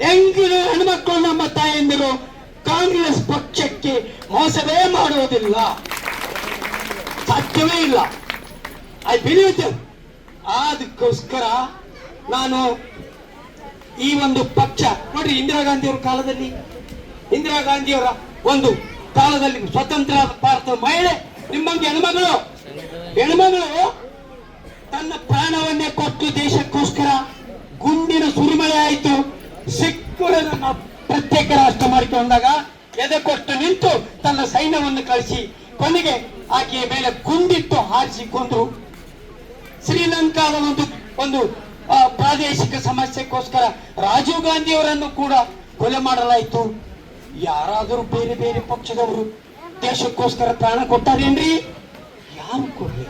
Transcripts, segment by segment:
ಎಂಗಿನ ಹೆಣ್ಮಕ್ಕಳು ನಮ್ಮ ತಾಯಂದಿರು ಕಾಂಗ್ರೆಸ್ ಪಕ್ಷಕ್ಕೆ ಮೋಸವೇ ಮಾಡುವುದಿಲ್ಲ. ಸಾಧ್ಯವೇ ಇಲ್ಲ. ಐ ಬಿಲೀವ್ ಅದಕ್ಕೋಸ್ಕರ ನಾನು ಈ ಒಂದು ಪಕ್ಷ, ನೋಡ್ರಿ ಇಂದಿರಾ ಗಾಂಧಿಯವರ ಕಾಲದಲ್ಲಿ, ಇಂದಿರಾ ಗಾಂಧಿಯವರ ಒಂದು ಕಾಲದಲ್ಲಿ ಸ್ವತಂತ್ರ ಭಾರತ ಮಹಿಳೆ, ನಿಮ್ಮಂಗೆ ಹೆಣ್ಮಗಳು. ಹೆಣ್ಮಗಳು ತನ್ನ ಪ್ರಾಣವನ್ನೇ ಕೊಟ್ಟು ದೇಶಕ್ಕೋಸ್ಕರ ಗುಂಡಿನ ಸುರಿಮಳೆ ಆಯಿತು. ಸಿಕ್ಕುರನ್ನ ಪ್ರತ್ಯೇಕ ರಾಷ್ಟ್ರ ಮಾಡಿಕೊಂಡಾಗ ಎದೆ ಕೊಟ್ಟು ನಿಂತು ತನ್ನ ಸೈನ್ಯವನ್ನು ಕಳಿಸಿ ಕೊನೆಗೆ ಆಕೆಯ ಮೇಲೆ ಕುಂದಿಟ್ಟು ಹಾರಿಸಿಕೊಂಡು ಶ್ರೀಲಂಕಾದ ಒಂದು ಒಂದು ಪ್ರಾದೇಶಿಕ ಸಮಸ್ಯೆಗೋಸ್ಕರ ರಾಜೀವ್ ಗಾಂಧಿಯವರನ್ನು ಕೂಡ ಕೊಲೆ ಮಾಡಲಾಯಿತು. ಯಾರಾದರೂ ಬೇರೆ ಬೇರೆ ಪಕ್ಷದವರು ದೇಶಕ್ಕೋಸ್ಕರ ಪ್ರಾಣ ಕೊಟ್ಟಾರೇನ್ರಿ? ಯಾರು ಕೊಡ್ಲಿ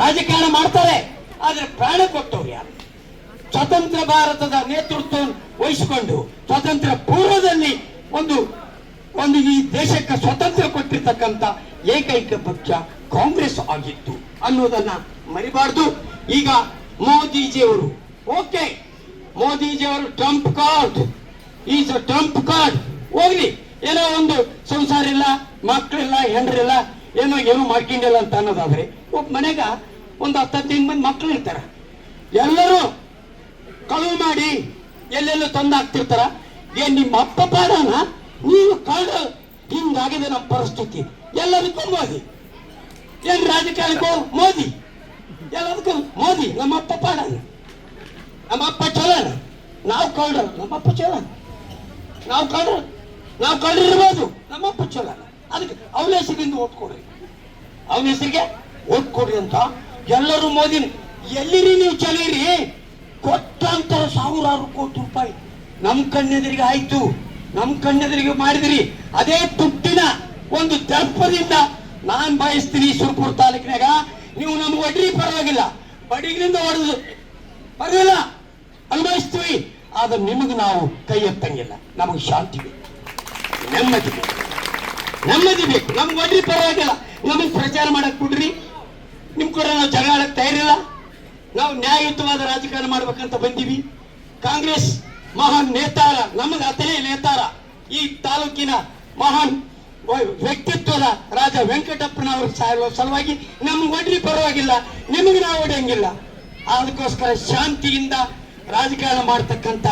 ರಾಜಕಾರಣ ಮಾಡ್ತಾರೆ, ಆದ್ರೆ ಪ್ರಾಣ ಕೊಟ್ಟವ್ರು ಯಾರು? ಸ್ವತಂತ್ರ ಭಾರತದ ನೇತೃತ್ವ ವಹಿಸಿಕೊಂಡು ಸ್ವತಂತ್ರ ಪೂರ್ವದಲ್ಲಿ ಒಂದು ಒಂದು ಈ ದೇಶಕ್ಕೆ ಸ್ವತಂತ್ರ ಕೊಟ್ಟಿರ್ತಕ್ಕಂಥ ಏಕೈಕ ಪಕ್ಷ ಕಾಂಗ್ರೆಸ್ ಆಗಿತ್ತು ಅನ್ನೋದನ್ನ ಮರಿಬಾರ್ದು. ಈಗ ಮೋದಿಜಿಯವರು, ಓಕೆ, ಮೋದಿಜಿಯವರು Trump card, is Trump card, ಹೋಗ್ಲಿ. ಏನೋ ಒಂದು ಸಂಸಾರ ಇಲ್ಲ ಮಕ್ಕಳಿಲ್ಲ ಹೆಂಡ್ರಿಲ್ಲ ಏನೋ ಏನೋ ಮಾಡ್ಕೊಂಡಿಲ್ಲ ಅಂತ ಅನ್ನೋದಾದ್ರೆ, ಒಬ್ಬ ಮನೆಗ ಒಂದು ಹತ್ತು ಹದಿನೈದು ಮಂದಿ ಮಕ್ಕಳು ಇರ್ತಾರ. ಎಲ್ಲರೂ ಮಾಡಿ ಎಲ್ಲೆಲ್ಲೋ ತಂದು ಹಾಕ್ತಿರ್ತಾರ ಏನ್ ನಿಮ್ಮ ಅಪ್ಪ ಪಾಡನ ನೀವು ಕಳ್ಳ ಹಿಂಗಾಗಿದೆ ನಮ್ಮ ಪರಿಸ್ಥಿತಿ. ಎಲ್ಲದಕ್ಕೂ ಮೋದಿ. ಏನ್ ರಾಜಕಾರಣಕ್ಕೂ ಮೋದಿ. ಎಲ್ಲದಕ್ಕೂ ಮೋದಿ. ನಮ್ಮ ಅಪ್ಪ ಪಾಡನ ನಮ್ಮ ಅಪ್ಪ ಚಲನ. ನಾವು ಕಳ್ರು ನಮ್ಮ ಅಪ್ಪ ಚಲನ. ನಾವು ಕಳ್ರ ನಾವು ಕಳ್ಳಿರ್ಬೋದು ನಮ್ಮ ಅಪ್ಪ ಚಲನ. ಅದಕ್ಕೆ ಅವನ ಹೆಸರಿಂದ ಓಟ್ ಕೊಡ್ರಿ. ಅವನ ಹೆಸರಿಗೆ ಓಟ್ ಕೊಡ್ರಿ ಅಂತ. ಎಲ್ಲರೂ ಮೋದಿ ಎಲ್ಲಿರಿ ನೀವು ಚಲೀರಿ ಸಾವಿರಾರು ಕೋಟಿ ರೂಪಾಯಿ ನಮ್ ಕಣ್ಣೆದುರಿಗೆ ಆಯ್ತು. ನಮ್ ಕಣ್ಣೆದುರಿಗೆ ಮಾಡಿದ್ರಿ. ಅದೇ ತುಟ್ಟಿನ ಒಂದು ದರ್ಪದಿಂದ ನಾನ್ ಬಯಸ್ತೀನಿ ಸುರ್ಪುರ್ ತಾಲೂಕಿನಾಗ ನೀವು ನಮ್ಗೆ ಒಡ್ರಿ ಪರವಾಗಿಲ್ಲ. ಬಡಿಗಿನಿಂದ ಹೊಡೆದು ಪರವಾಗಿಲ್ಲ ಅನುಭವಿಸ್ತೀವಿ. ಆದ್ರೆ ನಿಮಗೆ ನಾವು ಕೈ ಎತ್ತಂಗಿಲ್ಲ. ನಮಗೆ ಶಾಂತಿ ಬೇಕು. ನೆಮ್ಮದಿ ಬೇಕು. ನೆಮ್ಮದಿ ಬೇಕು. ನಮ್ಗೆ ಒಡ್ರಿ ಪರವಾಗಿಲ್ಲ. ನಮಗ್ ಪ್ರಚಾರ ಮಾಡಕ್ ಕೊಡ್ರಿ ನಿಮ್ ಕೂಡ ನಾವು ಜಗಳ ತಯಾರಿಲ್ಲ. ನಾವು ನ್ಯಾಯಯುತವಾದ ರಾಜಕಾರಣ ಮಾಡ್ಬೇಕಂತ ಬಂದೀವಿ. ಕಾಂಗ್ರೆಸ್ ಮಹಾನ್ ನೇತಾರ ನಮ್ಮ ಅತನೇ ನೇತಾರ. ಈ ತಾಲೂಕಿನ ಮಹಾನ್ ವ್ಯಕ್ತಿತ್ವದ ರಾಜ ವೆಂಕಟಪ್ಪನವರ ಸಾಯುವ ಸಲುವಾಗಿ ನಮ್ಗೆ ಒಡ್ರಿ ಪರವಾಗಿಲ್ಲ, ನಿಮಗೆ ನಾವು ಒಡೆಯಂಗಿಲ್ಲ. ಅದಕ್ಕೋಸ್ಕರ ಶಾಂತಿಯಿಂದ ರಾಜಕಾರಣ ಮಾಡ್ತಕ್ಕಂತ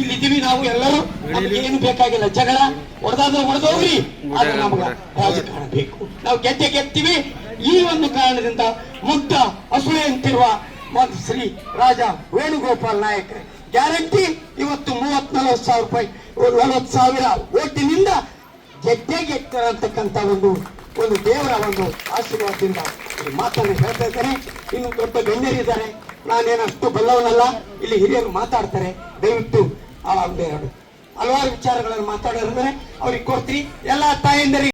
ಇಲ್ಲಿದ್ದೀವಿ ನಾವು ಎಲ್ಲರೂ. ನಮ್ಗೆ ಏನು ಬೇಕಾಗಿಲ್ಲ, ಜಗಳ, ಹೊಡೆದಾದ್ರೆ ಹೊಡೆದೋಗ್ರಿ. ಅದು ನಮ್ಗೆ ರಾಜಕಾರಣ ಬೇಕು. ನಾವು ಗೆದ್ದೆ ಗೆದ್ತೀವಿ. ಈ ಒಂದು ಕಾರಣದಿಂದ ಮುಗ್ಧ ಅಸೂಯಂತಿರುವ ಶ್ರೀ ರಾಜ ವೇಣುಗೋಪಾಲ್ ನಾಯಕ್ ಗ್ಯಾರಂಟಿ ಇವತ್ತು ಮೂವತ್ ನಲವತ್ತು ಸಾವಿರ ರೂಪಾಯಿ, ನಲವತ್ತು ಸಾವಿರ ಓಟಿನಿಂದ ಗೆದ್ದೆ ಅಂತಕ್ಕಂಥ ಒಂದು ಒಂದು ದೇವರ ಒಂದು ಆಶೀರ್ವಾದದಿಂದ ಮಾತನ್ನು ಹೇಳ್ತಾ ಇದ್ದಾರೆ. ಇನ್ನು ದೊಡ್ಡ ಗಣ್ಯರಿದ್ದಾರೆ ನಾನೇನು ಅಷ್ಟು ಬಲ್ಲವನಲ್ಲ, ಇಲ್ಲಿ ಹಿರಿಯರು ಮಾತಾಡ್ತಾರೆ. ದಯವಿಟ್ಟು ಹಲವಾರು ವಿಚಾರಗಳನ್ನು ಮಾತಾಡೋರಂದ್ರೆ ಅವ್ರಿಗೆ ಕೊಡ್ತೀನಿ. ಎಲ್ಲ ತಾಯಂದರಿಗೆ